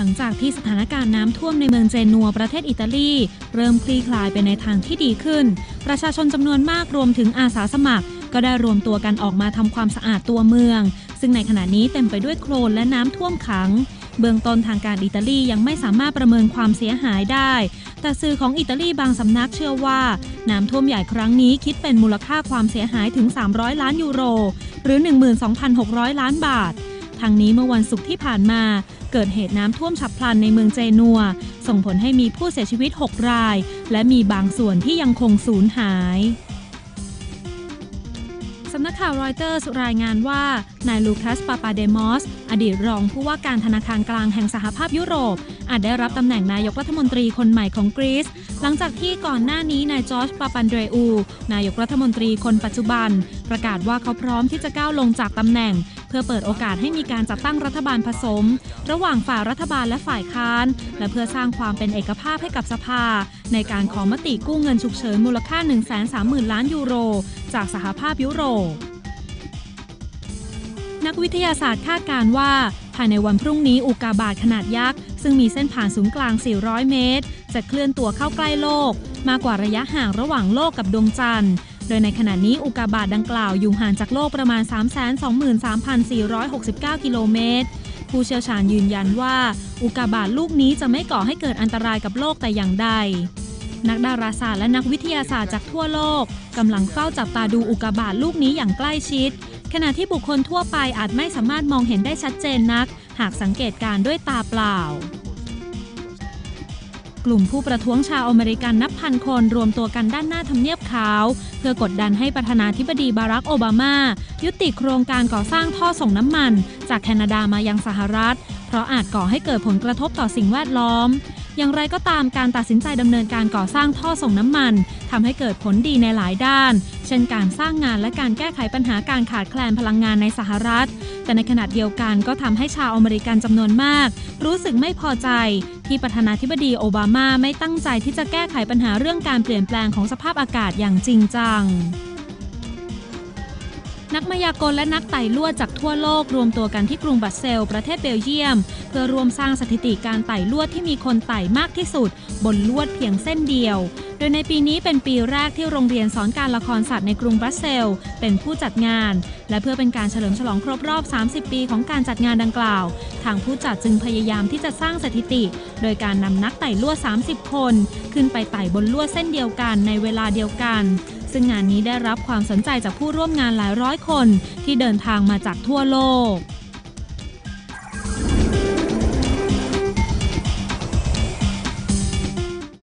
ลังจากที่สถานการณ์น้ำท่วมในเมืองเจนัวประเทศอิตาลี เริ่มคลี่คลายไปในทางที่ดีขึ้น ประชาชนจำนวนมากรวมถึงอาสาสมัคร ก็ได้รวมตัวกันออกมาทำความสะอาดตัวเมือง ซึ่งในขณะนี้เต็มไปด้วยโคลนและน้ำท่วมขัง เบื้องต้นทางการอิตาลียังไม่สามารถประเมินความเสียหายได้ แต่สื่อของอิตาลีบางสำนักเชื่อว่า น้ำท่วมใหญ่ครั้งนี้คิดเป็นมูลค่าความเสียหายถึง 300 ล้านยูโร หรือ 12,600 ล้านบาททางนี้เมื่อวันศุกร์ที่ผ่านมา เกิดเหตุน้ำท่วมฉับพลันในเมืองเจนัว ส่งผลให้มีผู้เสียชีวิต 6 ราย และมีบางส่วนที่ยังคงสูญหายสำนักข่าวรอยเตอร์สรายงานว่า นายลูคัส ปาปาเดมอส อดีตรองผู้ว่าการธนาคารกลางแห่งสหภาพยุโรป อาจได้รับตำแหน่งนายกรัฐมนตรีคนใหม่ของกรีซ หลังจากที่ก่อนหน้านี้นายจอร์จปาปันเดรอู นายกรัฐมนตรีคนปัจจุบัน ประกาศว่าเขาพร้อมที่จะก้าวลงจากตำแหน่ง เพื่อเปิดโอกาสให้มีการจัดตั้งรัฐบาลผสม ระหว่างฝ่ายรัฐบาลและฝ่ายค้าน และเพื่อสร้างความเป็นเอกภาพให้กับสภา ในการขอมติกู้เงินฉุกเฉินมูลค่า 130,000 ล้านยูโร จากสหภาพยุโรปนักวิทยาศาสตร์คาดการว่า ภายในวันพรุ่งนี้อุกาบาตขนาดยักษ์ ซึ่งมีเส้นผ่านศูนย์กลาง 400 เมตร จะเคลื่อนตัวเข้าใกล้โลก มากกว่าระยะห่างระหว่างโลกกับดวงจันทร์ โดยในขณะนี้อุกาบาตดังกล่าวอยู่ห่างจากโลกประมาณ 323,469 กิโลเมตร ผู้เชี่ยวชาญยืนยันว่า อุกาบาตลูกนี้จะไม่ก่อให้เกิดอันตรายกับโลกแต่อย่างใด นักดาราศาสตร์และนักวิทยาศาสตร์จากทั่วโลกกำลังเฝ้าจับตาดูอุกาบาตลูกนี้อย่างใกล้ชิด ขณะที่บุคคลทั่วไปอาจไม่สามารถมองเห็นได้ชัดเจนนัก หากสังเกตการ์ด้วยตาเปล่า กลุ่มผู้ประท้วงชาวอเมริกันนับพันคนรวมตัวกันด้านหน้าทำเนียบขาว เพื่อกดดันให้ประธานาธิบดีบารักโอบามา ยุติโครงการก่อสร้างท่อส่งน้ำมัน จากแคนาดามายังสหรัฐ เพราะอาจก่อให้เกิดผลกระทบต่อสิ่งแวดล้อม อย่างไรก็ตามการตัดสินใจดำเนินการก่อสร้างท่อส่งน้ำมันทำให้เกิดผลดีในหลายด้าน เช่นการสร้างงานและการแก้ไขปัญหาการขาดแคลนพลังงานในสหรัฐ แต่ในขณะเดียวกันก็ทำให้ชาวอเมริกันจำนวนมาก รู้สึกไม่พอใจ ที่ประธานาธิบดีโอบามาไม่ตั้งใจที่จะแก้ไขปัญหาเรื่องการเปลี่ยนแปลงของสภาพอากาศอย่างจริงจัง นักมายากลและนักไต่ลวดจากทั่วโลกรวมตัวกันที่กรุงบรัสเซล ประเทศเบลเยียม เพื่อรวมสร้างสถิติการไต่ลวดที่มีคนไต่มากที่สุด บนลวดเพียงเส้นเดียว โดยในปีนี้เป็นปีแรกที่โรงเรียนสอนการละครสัตว์ในกรุงบรัสเซล เป็นผู้จัดงาน และเพื่อเป็นการเฉลิมฉลองครบรอบ 30 ปีของการจัดงานดังกล่าว ทางผู้จัดจึงพยายามที่จะสร้างสถิติ โดยการนำนักไต่ลวด 30 คน ขึ้นไปไต่บนลวดเส้นเดียวกันในเวลาเดียวกัน ซึ่งงานนี้ได้รับความสนใจจากผู้ร่วมงานหลายร้อยคนที่เดินทางมาจากทั่วโลก